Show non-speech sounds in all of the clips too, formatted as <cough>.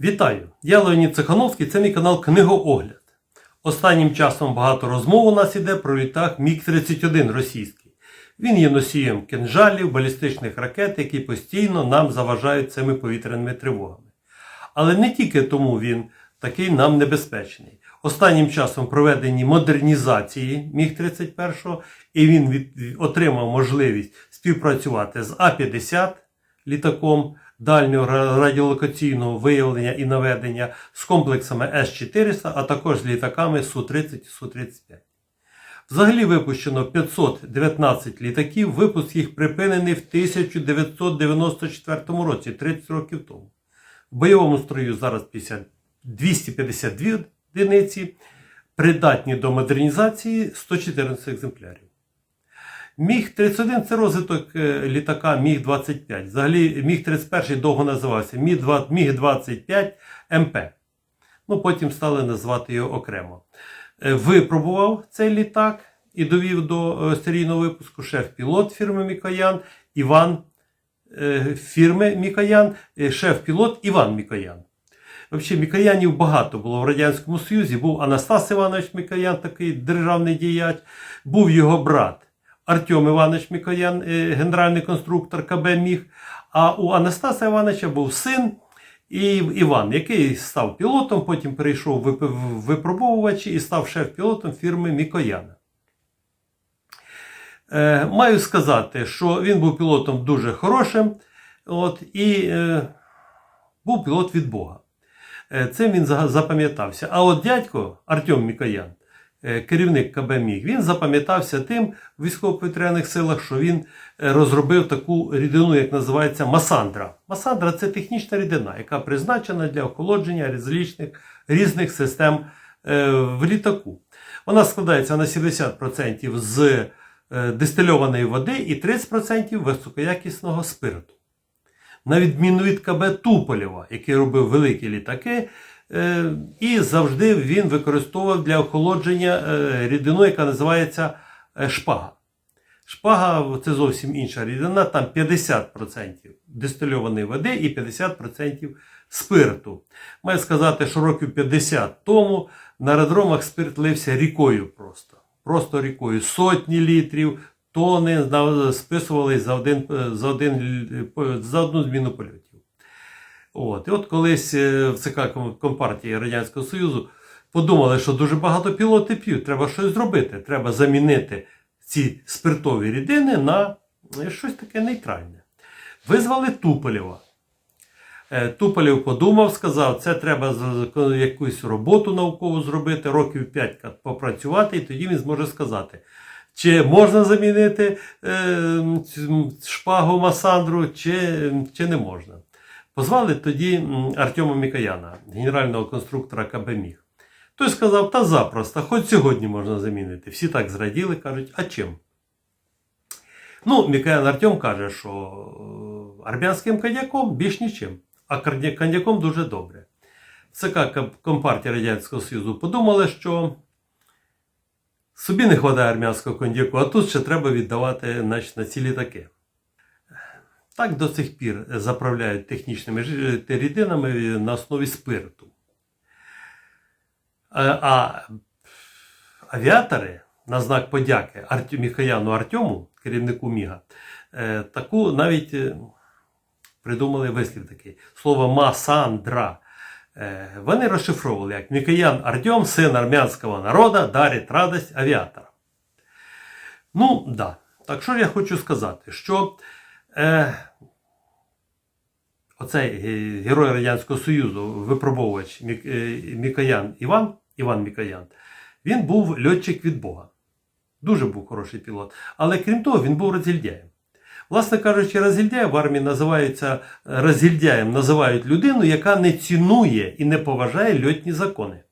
Вітаю! Я Леонід Цехановський, це мій канал Книгоогляд. Останнім часом багато розмов у нас іде про літак Міг-31 російський. Він є носієм кинжалів, балістичних ракет, які постійно нам заважають цими повітряними тривогами. Але не тільки тому він такий нам небезпечний. Останнім часом проведені модернізації Міг-31, і він від- отримав можливість співпрацювати з А-50 літаком дальнього радіолокаційного виявлення і наведення з комплексами С-400, а також з літаками Су-30 і Су-35. Взагалі випущено 519 літаків, випуск їх припинений в 1994 році, 30 років тому. В бойовому строю зараз 50, 252 одиниці, придатні до модернізації 114 екземплярів. Міг-31 це розвиток е, літака Міг-25. Взагалі Міг-31 довго називався Міг-2 Міг-25 МП. Ну, потім стали називати його окремо. Е, Випробував цей літак і довів до е, серійного випуску шеф-пілот фірми Мікоян Іван фірми Мікоян, шеф-пілот Іван Мікоян. Взагалі, Мікоянів багато було в Радянському Союзі. Був Анастас Іванович Мікоян, такий державний діяч, був його брат Артем Іванович Мікоян, е, генеральний конструктор КБ Міг. А у Анастаса Івановича був син і Іван, який став пілотом, потім перейшов в вип- випробовувачі і став шеф-пілотом фірми Мікояна. Е, маю сказати, що він був пілотом дуже хорошим, от, і е, був пілот від Бога. Е, Цим він запам'ятався. А от дядько Артем Мікоян, керівник КБ Міг, він запам'ятався тим в військово-повітряних силах, що він е, розробив таку рідину, як називається масандра. Масандра це технічна рідина, яка призначена для охолодження различних різних систем е, в літаку. Вона складається на 70% з е, дистильованої води і 30% високоякісного спирту. На відміну від КБ Туполєва, який робив великі літаки, е, і завжди він використовував для охолодження е, рідину, яка називається е, шпага. Шпага це зовсім інша рідина, там 50% дистильованої води і 50% спирту. Маю сказати, що років 50 тому на аеродромах спирт лився рікою просто. Просто рікою. Сотні літрів, тони списувались за, один, е, за, один, за одну зміну польотів. От. І от колись е, в ЦК Ком- Компартії Радянського Союзу подумали, що дуже багато пілоти п'ють, треба щось зробити. Треба замінити ці спиртові рідини на е, щось таке нейтральне. Визвали Туполєва. Е, Туполєв подумав, сказав, це треба якусь роботу наукову зробити, років 5 попрацювати, і тоді він зможе сказати, чи можна замінити е, шпагу Масандру, чи, чи не можна. Позвали тоді Артема Мікояна, генерального конструктора КБ Міг. Той сказав, та запросто, хоч сьогодні можна замінити. Всі так зраділи, кажуть, а чим? Ну, Мікоян Артем каже, що е, армянським коньяком більш нічим, а коньяком дуже добре. ЦК Ком- Компартії Радянського Союзу подумали, що собі не вистачає армянського коньяку, а тут ще треба віддавати значить, на ці літаки. Так до цих пір заправляють технічними рідинами на основі спирту. Е, А авіатори на знак подяки Міхаяну Артему, керівнику Міга, е, таку навіть е, придумали вислів такий. Слово масандра. Е, Вони розшифровували як Мікоян Артем, син армянського народу, дарить радость авіатора. Ну, да. Так що я хочу сказати, що е, оцей е, герой Радянського Союзу, випробовувач е, Мікоян Іван, Іван Мікоян, він був льотчик від Бога. Дуже був хороший пілот. Але крім того, він був розгільдяєм. Власне кажучи, розгільдяй в армії називаються розгільдяєм, називають людину, яка не цінує і не поважає льотні закони.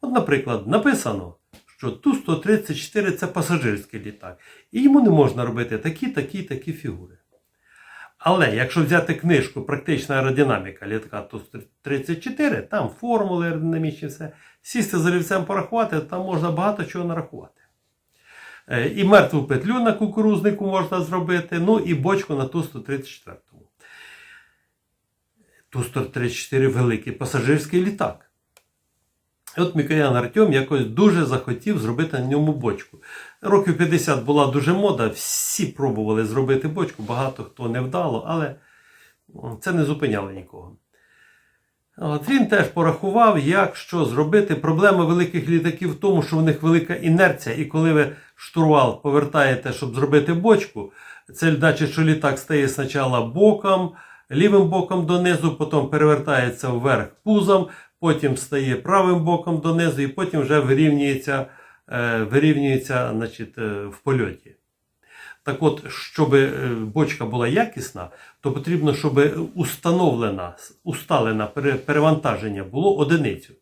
От, наприклад, написано, що Ту-134 це пасажирський літак, і йому не можна робити такі, такі, такі фігури. Але якщо взяти книжку Практична аеродинаміка літака Ту-34, там формули аеродинамічні, все, сісти за олівцем порахувати, там можна багато чого нарахувати. Е, І мертву петлю на кукурузнику можна зробити, ну і бочку на Ту-134. Ту-134 великий пасажирський літак. От Мікоян Артем якось дуже захотів зробити на ньому бочку. Років 50 була дуже мода, всі пробували зробити бочку, багато хто не вдало, але це не зупиняло нікого. От він теж порахував, як що зробити. Проблема великих літаків в тому, що в них велика інерція, і коли ви штурвал повертаєте, щоб зробити бочку, це значить, що літак стає спочатку боком, лівим боком донизу, потім перевертається вверх пузом, потім стає правим боком донизу, і потім вже вирівнюється, е, вирівнюється значить, е, в польоті. Так от, щоб е, бочка була якісна, то потрібно, щоб установлена, усталене перевантаження було одиницю.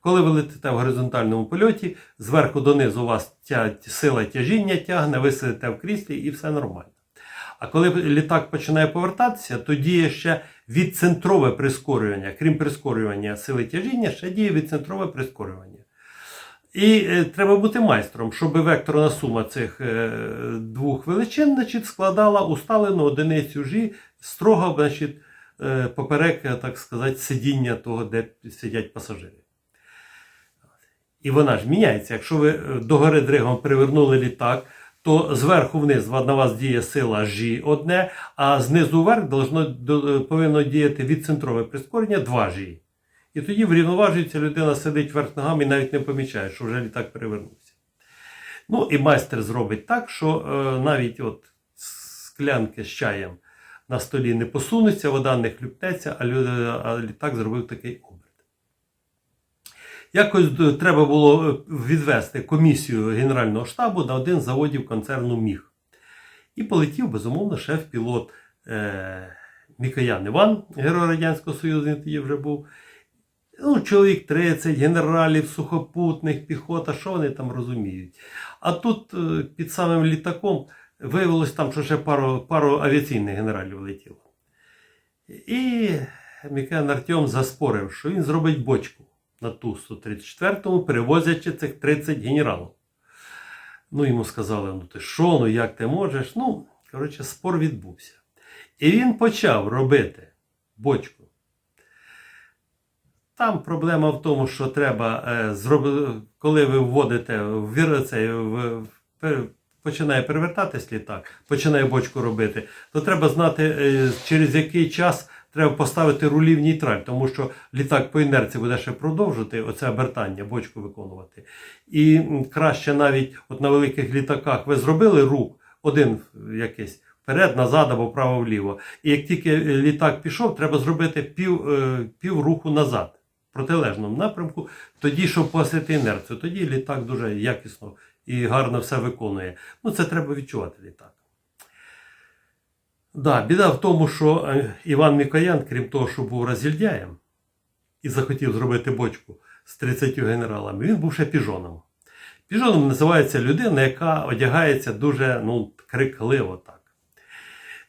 Коли ви летите в горизонтальному польоті, зверху донизу у вас тя, сила тяжіння тягне, ви сидите в кріслі і все нормально. А коли літак починає повертатися, то діє ще відцентрове прискорювання. Крім прискорювання сили тяжіння, ще діє відцентрове прискорювання. І е, треба бути майстром, щоб векторна сума цих е, двох величин значить, складала усталену одиницю G строго значить, е, поперек, так сказати, сидіння того, де сидять пасажири. І вона ж міняється. Якщо ви е, догори дригом перевернули літак, то зверху вниз на вас діє сила G одне, а знизу вверх должно, повинно діяти відцентрове прискорення 2G. І тоді врівноважується, людина сидить вверх ногами і навіть не помічає, що вже літак перевернувся. Ну і майстер зробить так, що е, навіть от склянки з чаєм на столі не посунуться, вода не хлюпнеться, а, лю- а літак зробив такий оберт. Якось треба було е, відвести комісію Генерального штабу на один з заводів концерну Міг. І полетів, безумовно, шеф-пілот е, Мікоян Іван, герой Радянського Союзу, він тоді вже був. Ну, чоловік 30, генералів, сухопутних, піхота, що вони там розуміють. А тут е, під самим літаком виявилось там, що ще пару, пару авіаційних генералів летіло. І Мікоян Артем заспорив, що він зробить бочку на Ту-134, перевозячи цих 30 генералів. Ну, йому сказали, ну ти що, ну як ти можеш? Ну, коротше, спор відбувся. І він почав робити бочку. Там проблема в тому, що треба е, коли ви вводите в цей, починає перевертатись літак, починає бочку робити, то треба знати, е, через який час треба поставити рулі в нейтраль, тому що літак по інерції буде ще продовжувати оце обертання, бочку виконувати. І краще навіть от на великих літаках ви зробили рух, один якийсь. Вперед, назад або право-вліво. І як тільки літак пішов, треба зробити пів, е, пів руху назад, в протилежному напрямку, тоді, щоб погасити інерцію. Тоді літак дуже якісно і гарно все виконує. Ну, це треба відчувати літак. Да, біда в тому, що е, Іван Мікоян, крім того, що був розгільдяєм і захотів зробити бочку з 30 генералами, він був ще піжоном. Піжоном називається людина, яка одягається дуже ну, крикливо так.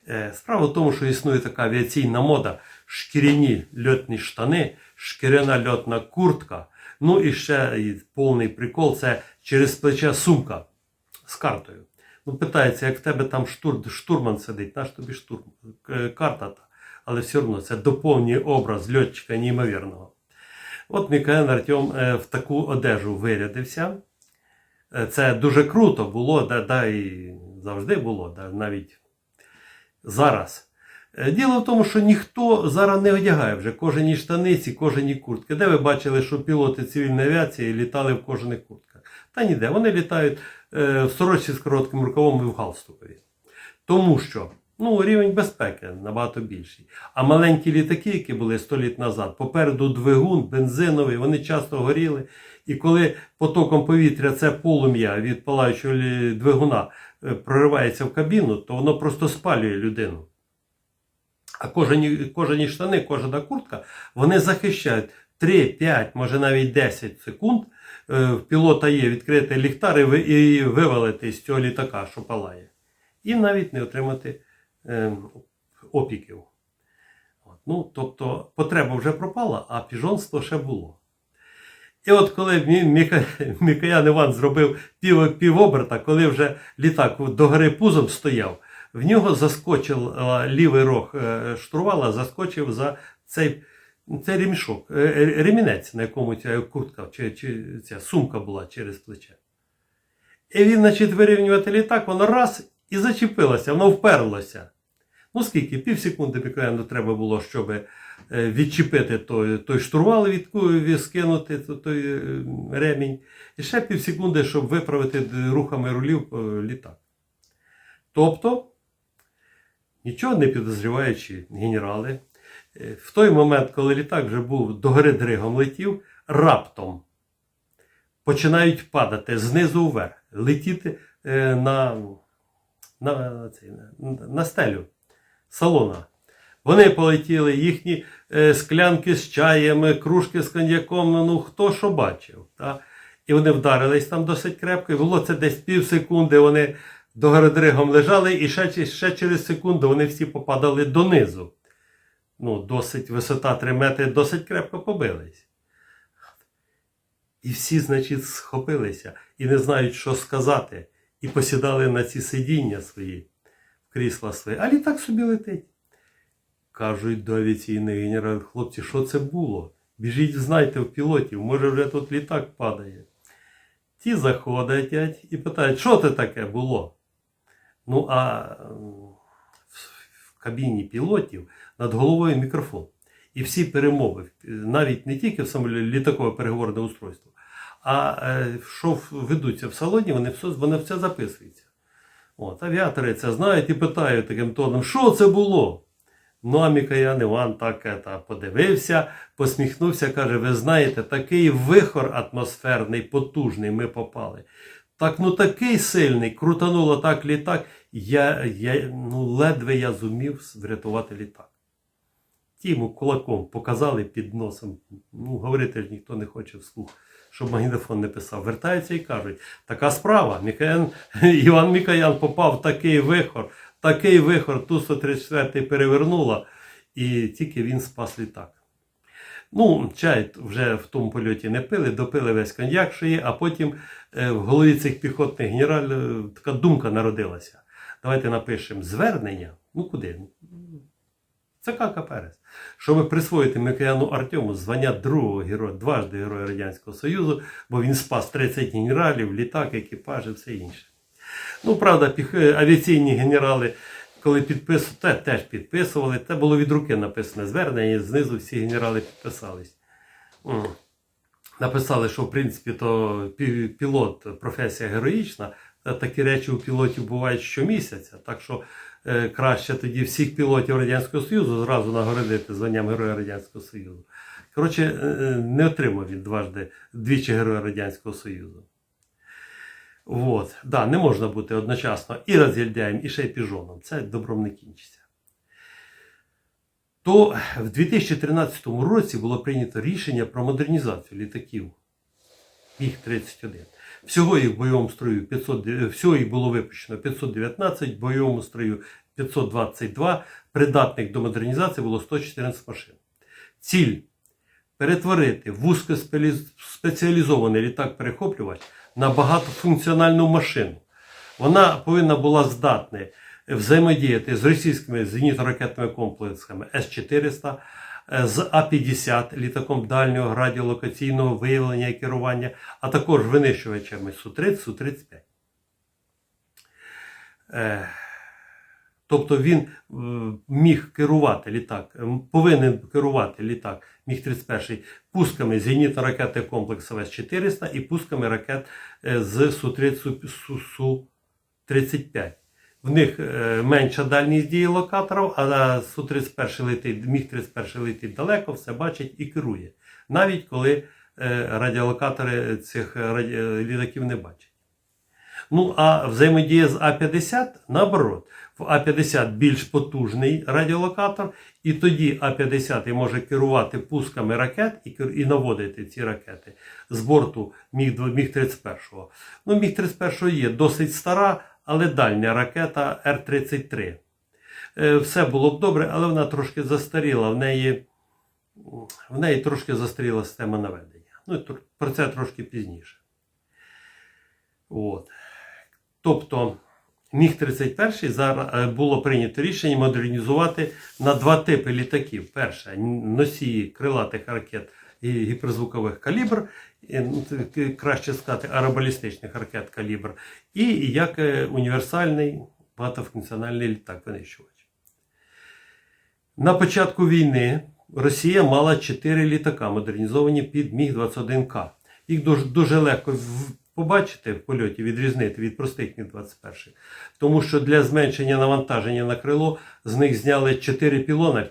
Е, Справа в тому, що існує така авіаційна мода: шкіряні льотні штани, шкіряна льотна куртка. Ну і ще і повний прикол це через плече сумка з картою. Ну, питається, як в тебе там штур, штурман сидить, наш тобі штурм, карта та. Але все одно це доповнює образ льотчика неймовірного. От Мікаен Артем е, в таку одежу вирядився. Е, Це дуже круто було, да, да, і завжди було, да, навіть зараз. Е, Діло в тому, що ніхто зараз не одягає вже кожені штаниці, кожені куртки. Де ви бачили, що пілоти цивільної авіації літали в кожаних куртках? Та ніде. Вони літають в сорочці з коротким рукавом і в галстукові. Тому що ну, рівень безпеки набагато більший. А маленькі літаки, які були 100 літ назад, попереду двигун, бензиновий, вони часто горіли. І коли потоком повітря це полум'я від палаючого двигуна е, проривається в кабіну, то воно просто спалює людину. А кожані, кожані штани, кожана куртка, вони захищають 3, 5, може навіть 10 секунд. Е, В пілота є відкритий ліхтар і вивалити з цього літака, що палає. І навіть не отримати е, опіків. Ну, тобто потреба вже пропала, а піжонство ще було. І от коли Мі- Мікоян Іван зробив пів, півоберта, коли вже літак догори пузом стояв, в нього заскочив лівий рог е, штурвала, заскочив за цей, цей ремішок, е, е, ремінець, на якому ця куртка чи, чи ця сумка була через плече. І він, значить, вирівнювати літак, воно раз і зачепилося, воно вперлося. Ну скільки? Пів секунди буквально треба було, щоб е, відчепити той, той штурвал, від, від скинути то- той ремінь. І ще пів секунди, щоб виправити рухами рулів літак. Тобто, нічого не підозріваючи генерали, в той момент, коли літак вже був до гори дригом летів, раптом починають падати знизу вверх, летіти е, на, на, на, стелю салона. Вони полетіли, їхні е, склянки з чаєм, кружки з коньяком, ну, ну хто що бачив. Та? І вони вдарились там досить крепко. І було це десь пів секунди, вони до городригом лежали, і ще, ще через секунду вони всі попадали донизу. Ну, досить висота 3 метри, досить крепко побились. І всі, значить, схопилися і не знають, що сказати, і посідали на ці сидіння свої, в крісла свої, а літак собі летить. Кажуть до авіаційних генералів, хлопці, що це було? Біжіть, знайте в пілотів, може вже тут літак падає. Ті заходять і питають, що це таке було? Ну, а в кабіні пілотів над головою мікрофон. І всі перемови, е, навіть не тільки в самоліті літакове переговорне устройство, а е, що ведуться в салоні, вони все, вони все записуються. От, авіатори це знають і питають таким тоном, що це було? Ну, а Мікоян Іван так ета, подивився, посміхнувся, каже: ви знаєте, такий вихор атмосферний, потужний ми попали. Так, ну такий сильний, крутануло так літак. Я, я, ну, ледве я зумів врятувати літак. Йому кулаком показали під носом. Ну, говорити ж ніхто не хоче вслух, щоб магнітофон не писав. Вертаються і кажуть, така справа. Мікоян, <laughs> Іван Мікоян попав в такий вихор, такий вихор, Ту-134 перевернула, і тільки він спас літак. Ну, чай вже в тому польоті не пили, допили весь коньяк, що є, а потім е, в голові цих піхотних генералів така думка народилася. Давайте напишемо звернення. Ну куди? ЦК КПРС. Щоб присвоїти Микояну Артему звання другого героя, дважди Героя Радянського Союзу, бо він спас 30 генералів, літак, екіпаж і все інше. Ну, правда, е, авіаційні генерали, коли підписували, те, теж підписували, це було від руки написане звернення, і знизу всі генерали підписались. Написали, що в принципі то пілот професія героїчна, такі речі у пілотів бувають щомісяця. Так що краще тоді всіх пілотів Радянського Союзу зразу нагородити званням Героя Радянського Союзу. Коротше, е, е, не отримав він дважди двічі Героя Радянського Союзу. От, да, не можна бути одночасно і розгільдяєм, і ще й піжоном. Це добром не кінчиться. То в 2013 році було прийнято рішення про модернізацію літаків Міг-31. Всього їх в бойовому строю 500, е, всього їх було випущено 519, в бойовому строю 522, придатних до модернізації було 114 машин. Ціль перетворити вузькоспеціалізований літак-перехоплювач на багатофункціональну машину. Вона повинна була здатна взаємодіяти з російськими зенітно-ракетними комплексами С-400, е, з А-50 літаком дальнього радіолокаційного виявлення і керування, а також винищувачами Су-30, Су-35. Е, Тобто він е, міг керувати літак, повинен керувати літак Міг-31 пусками зенітно-ракетних комплексів С-400 і пусками ракет е, з Су-30, Су-35. В них е, менша дальність дії локаторів, а Су-31 летить, Міг-31 летить далеко, все бачить і керує. Навіть коли е, радіолокатори цих раді- літаків не бачать. Ну, а взаємодія з А-50 наоборот. В А-50 більш потужний радіолокатор, і тоді А-50 може керувати пусками ракет і, і наводити ці ракети з борту Міг- Міг-31. Ну, Міг-31 є досить стара, але дальня ракета Р-33. Е, Все було б добре, але вона трошки застаріла. В неї, в неї трошки застаріла система наведення. Ну, про це трошки пізніше. От. Тобто Міг-31 е, було прийнято рішення модернізувати на два типи літаків. Перше носії крилатих ракет і гіперзвукових калібр, і, ну, краще сказати, аеробалістичних ракет калібр, і як е, універсальний багатофункціональний літак-винищувач. На початку війни Росія мала 4 літака, модернізовані під Міг-21К. Їх дуже, дуже легко побачити в польоті, відрізнити від простих Міг-21. Тому що для зменшення навантаження на крило з них зняли 4 пілона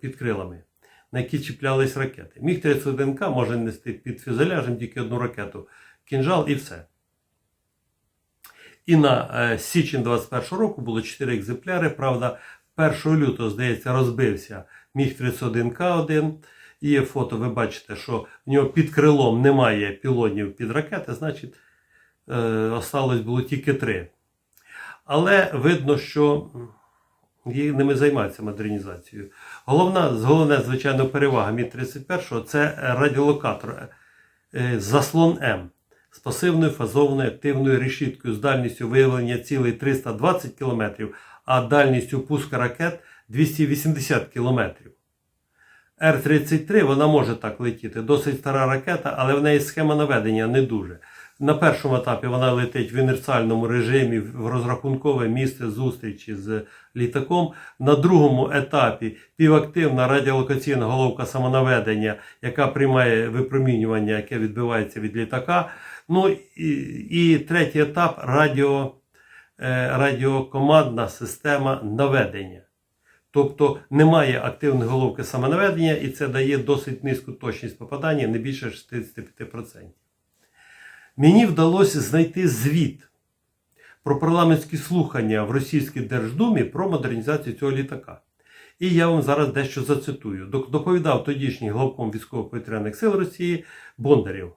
під крилами, на які чіплялись ракети. Міг-31К може нести під фюзеляжем тільки одну ракету, кінжал і все. І на е, січень 21 року було 4 екземпляри. Правда, 1 лютого, здається, розбився Міг-31К1. Є фото, ви бачите, що в нього під крилом немає пілонів під ракети, значить, е, осталось було тільки три. Але видно, що ними займаються модернізацією. Головна, головне, звичайно, перевага Мі-31 це радіолокатор е, заслон М з пасивною фазованою активною решіткою з дальністю виявлення цілей 320 км, а дальністю пуска ракет 280 км. Р-33 вона може так летіти. Досить стара ракета, але в неї схема наведення не дуже. На першому етапі вона летить в інерціальному режимі в розрахункове місце зустрічі з літаком. На другому етапі півактивна радіолокаційна головка самонаведення, яка приймає випромінювання, яке відбивається від літака. Ну і, і третій етап радіо, е, радіокомандна система наведення. Тобто немає активної головки самонаведення, і це дає досить низьку точність попадання, не більше 65%. Мені вдалося знайти звіт про парламентські слухання в Російській Держдумі про модернізацію цього літака. І я вам зараз дещо зацитую. Доповідав тодішній главком військово-повітряних сил Росії Бондарєв.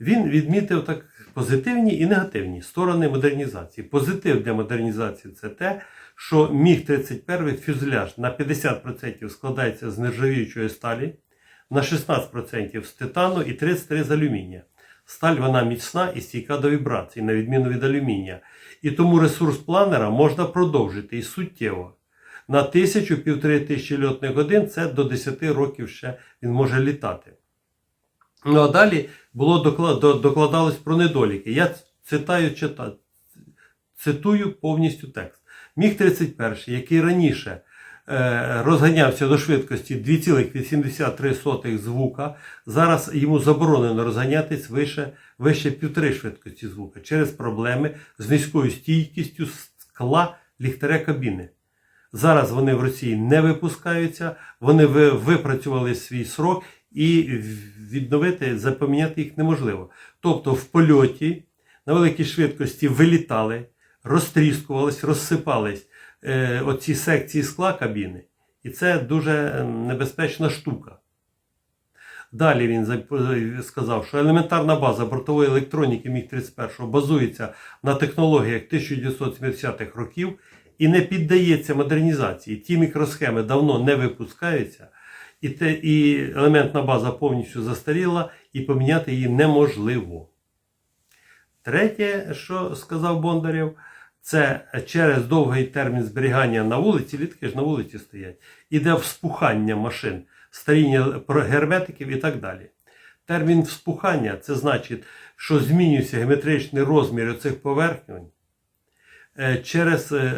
Він відмітив так позитивні і негативні сторони модернізації. Позитив для модернізації це те, що Міг-31 фюзеляж на 50% складається з нержавіючої сталі, на 16% з титану і 33% з алюмінія. Сталь вона міцна і стійка до вібрацій, на відміну від алюмінія. І тому ресурс планера можна продовжити і суттєво. На тисячу-півтори тисячі льотних годин це до 10 років ще він може літати. Ну а далі було докладалось про недоліки. Я цитаю, чита, цитую повністю текст. Міг-31, який раніше розганявся до швидкості 2,83 звука, зараз йому заборонено розганятись вище, вище півтори швидкості звука через проблеми з низькою стійкістю скла ліхтаря кабіни. Зараз вони в Росії не випускаються, вони випрацювали свій срок і відновити, запам'ятати їх неможливо. Тобто в польоті на великій швидкості вилітали, розтріскувались, розсипались е, оці секції скла кабіни. І це дуже небезпечна штука. Далі він сказав, що елементарна база бортової електроніки Міг-31 базується на технологіях 1970-х років і не піддається модернізації. Ті мікросхеми давно не випускаються, і, те, і елементна база повністю застаріла, і поміняти її неможливо. Третє, що сказав Бондарєв, це через довгий термін зберігання на вулиці, літки ж на вулиці стоять, іде вспухання машин, старіння герметиків і так далі. Термін вспухання це значить, що змінюється геометричний розмір цих поверхнень е, через е,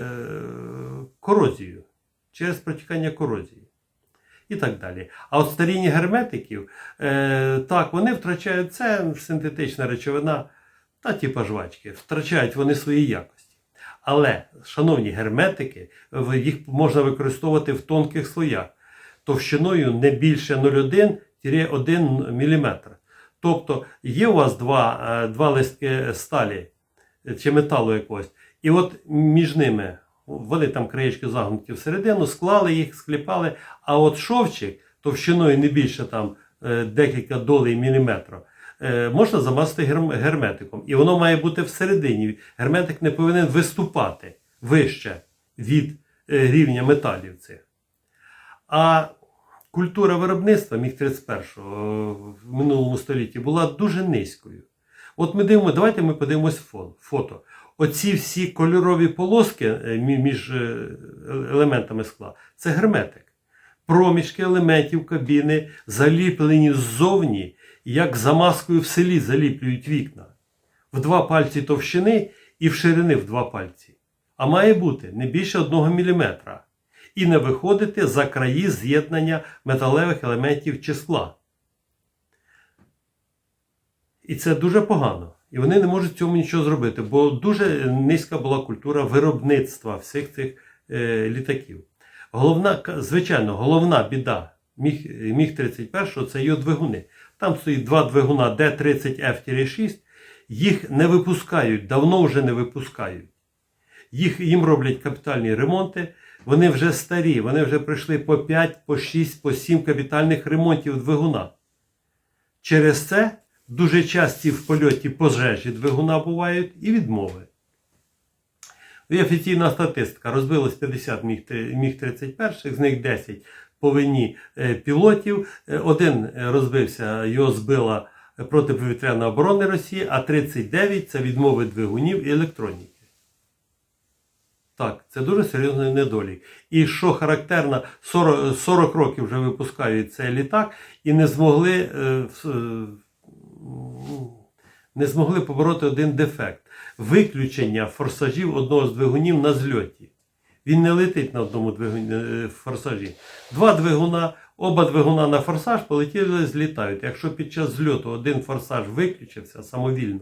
корозію, через протікання корозії і так далі. А от старіння герметиків, е, так, вони втрачають це синтетична речовина та типа жвачки, втрачають вони свої якості. Але, шановні герметики, їх можна використовувати в тонких слоях товщиною не більше 0,1-1 мм. Тобто є у вас два, е, два листки сталі чи металу якогось, і от між ними вони там краєчки загнуті всередину, склали їх, скліпали, а от шовчик товщиною не більше там е, декілька долей міліметра. Е, Можна замазати герметиком. І воно має бути всередині. Герметик не повинен виступати вище від е, рівня металів цих. А культура виробництва Міг-31 в минулому столітті була дуже низькою. От ми дивимося, давайте ми подивимось фон- фото. оці всі кольорові полоски е, між е, елементами скла це герметик. Проміжки елементів кабіни заліплені ззовні, як замазкою в селі заліплюють вікна. В два пальці товщини і в ширини в два пальці. А має бути не більше 1 мм. І не виходити за краї з'єднання металевих елементів чи скла. І це дуже погано. І вони не можуть цьому нічого зробити, бо дуже низька була культура виробництва всіх цих е, літаків. Головна, звичайно, головна біда Міг, Міг 31 це його двигуни. Там стоїть два двигуна D30F-6. Їх не випускають, давно вже не випускають. Їх, їм роблять капітальні ремонти. Вони вже старі, вони вже пройшли по 5, по 6, по 7 капітальних ремонтів двигуна. Через це дуже часті в польоті пожежі двигуна бувають і відмови. Є офіційна статистика. Розбилось 50 міг, міг 31, з них 10 по вині е, пілотів. Е, Один е, розбився, його збила протиповітряна оборона Росії, а 39 це відмови двигунів і електроніки. Так, це дуже серйозний недолік. І що характерно, 40, 40 років вже випускають цей літак і не змогли, не змогли побороти один дефект виключення форсажів одного з двигунів на зльоті. Він не летить на одному двигуні е, форсажі. Два двигуна, оба двигуна на форсаж полетіли, злітають. Якщо під час зльоту один форсаж виключився самовільно,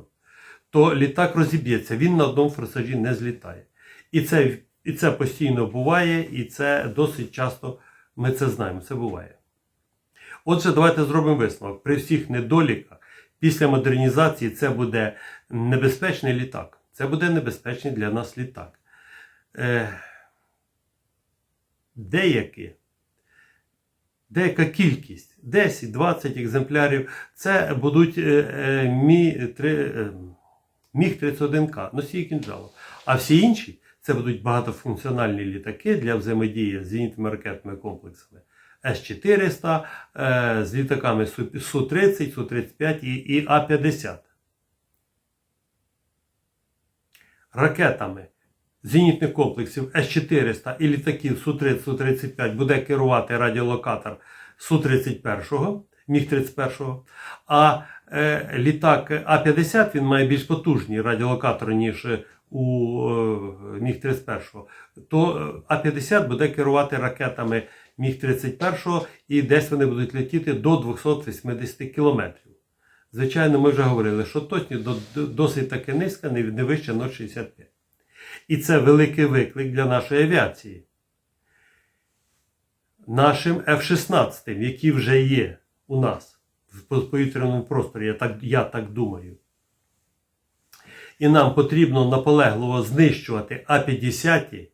то літак розіб'ється, він на одному форсажі не злітає. І це, і це постійно буває, і це досить часто ми це знаємо, це буває. Отже, давайте зробимо висновок. При всіх недоліках, після модернізації це буде небезпечний літак. Це буде небезпечний для нас літак. Е, деякі, деяка кількість, 10-20 екземплярів, це будуть е, е, Мі, три, е, Міг-31К, носії кінжалу. А всі інші це будуть багатофункціональні літаки для взаємодії з зенітними ракетними комплексами С-400, е, з літаками Су- Су-30, Су-35 і, і А-50. Ракетами зенітних комплексів С-400 і літаків Су-30, Су-35 буде керувати радіолокатор Су-31, Міг-31, а е, літак А-50 він має більш потужні радіолокатори, ніж у е, Міг-31, то е, А-50 буде керувати ракетами Міг-31 і десь вони будуть летіти до 280 кілометрів. Звичайно, ми вже говорили, що точність до- до- досить таки низька, не вище 0,65. І це великий виклик для нашої авіації. Нашим F-16, які вже є у нас в повітряному просторі, я так, я так думаю. І нам потрібно наполегливо знищувати А-50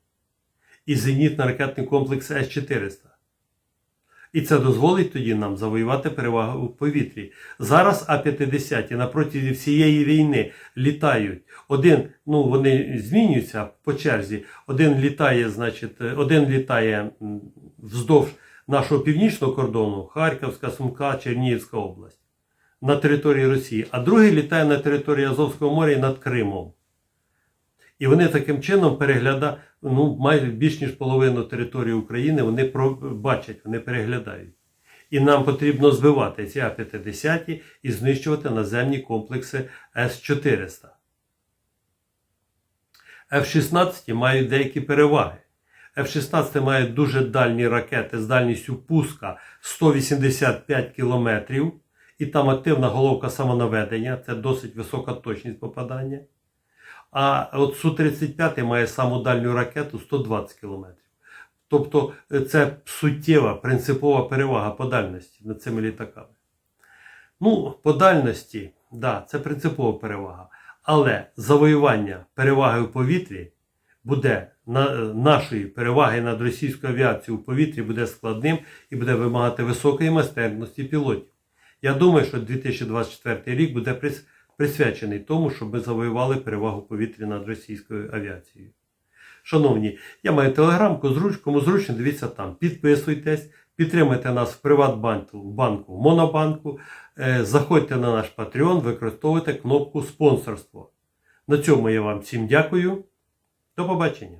і зенітно-ракетний комплекс С-400. І це дозволить тоді нам завоювати перевагу в повітрі. Зараз А-50 на протязі всієї війни літають. Один, ну вони змінюються по черзі. Один літає, значить, е, один літає вздовж нашого північного кордону, Харківська, Сумка, Чернігівська область на території Росії, а другий літає на території Азовського моря і над Кримом. І вони таким чином переглядають, ну, майже більш ніж половину території України вони бачать, вони переглядають. І нам потрібно збивати ці А-50 і знищувати наземні комплекси С-400. F-16 мають деякі переваги. F-16 має дуже дальні ракети з дальністю пуска 185 км, і там активна головка самонаведення, це досить висока точність попадання. А от Су-35 має саму дальню ракету 120 км. Тобто е, це суттєва принципова перевага по дальності над цими літаками. Ну, по дальності, да, це принципова перевага. Але завоювання переваги у повітрі буде на, е, нашої переваги над російською авіацією у повітрі буде складним і буде вимагати високої майстерності пілотів. Я думаю, що 2024 рік буде присвячений тому, щоб ми завоювали перевагу в повітрі над російською авіацією. Шановні, я маю телеграмку, зруч, кому зручно, дивіться там. Підписуйтесь, підтримайте нас в Приватбанку, в банку, в Монобанку, е, заходьте на наш Patreon, використовуйте кнопку спонсорство. На цьому я вам всім дякую. До побачення.